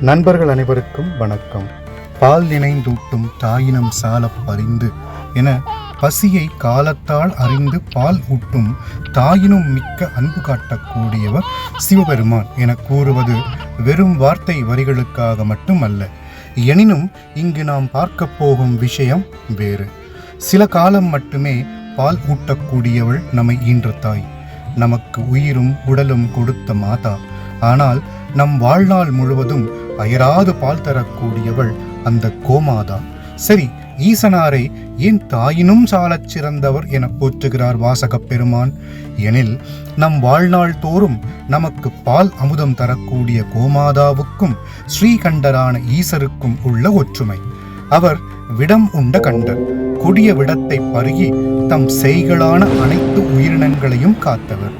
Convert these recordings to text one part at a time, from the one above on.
நண்பர்கள் அனைவருக்கும் வணக்கம். பால் நினைந்தூட்டும் தாயினம் சாலப் பறிந்து என பசியை காலத்தால் அறிந்து பால் ஊட்டும் தாயினும் மிக்க அன்பு காட்டக்கூடியவர் சிவபெருமான் என கூறுவது வெறும் வார்த்தை வரிகளுக்காக மட்டுமல்ல. எனினும் இங்கு நாம் பார்க்க போகும் விஷயம் வேறு. சில காலம் மட்டுமே பால் ஊட்டக்கூடியவள் நம்மை ஈன்ற தாய். நமக்கு உயிரும் உடலும் கொடுத்த மாதா. ஆனால் நம் வாழ்நாள் முழுவதும் அயராது பால் தரக்கூடியவள் அந்த கோமாதா. சரி ஈசனாரை ஏன் தாயினும் சாலச் சிறந்தவர் என போற்றுகிறார் வாசகப் பெருமான்? எனில் நம் வாழ்நாள் தோறும் நமக்கு பால் அமுதம் தரக்கூடிய கோமாதாவுக்கும் ஸ்ரீகண்டரான ஈசருக்கும் உள்ள ஒற்றுமை. அவர் விடம் உண்ட கண்டர் கொடிய விடத்தை பருகி தம் செய்களான அனைத்து உயிரினங்களையும் காத்தவர்.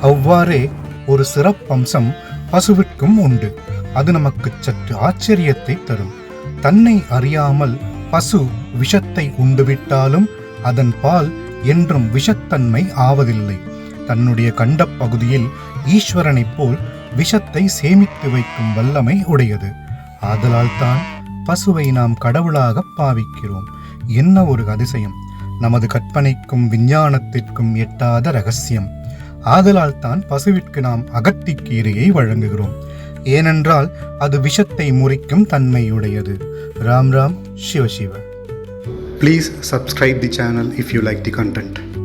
அவ்வாறே ஒரு சிறப்பம்சம் பசுவிற்கும் உண்டு. அது நமக்கு சற்று ஆச்சரியத்தை தரும். தன்னை அறியாமல் பசு விஷத்தை உண்டுவிட்டாலும் அதன் பால் என்றும் விஷத்தன்மை ஆவதில்லை. தன்னுடைய கண்ட பகுதியில் ஈஸ்வரனைப் போல் விஷத்தை சேமித்து வைக்கும் வல்லமை உடையது. ஆதலால் தான் பசுவை நாம் கடவுளாக பாவிக்கிறோம். என்ன ஒரு அதிசயம். நமது கற்பனைக்கும் விஞ்ஞானத்திற்கும் எட்டாத ரகசியம். ஆதலால் தான் பசுவிற்கு நாம் அகத்திக்கீரையை வழங்குகிறோம். ஏனென்றால் அது விஷத்தை முறிக்கும் தன்மையுடையது. Ram Ram Shiva Shiva. Please subscribe the channel if you like the content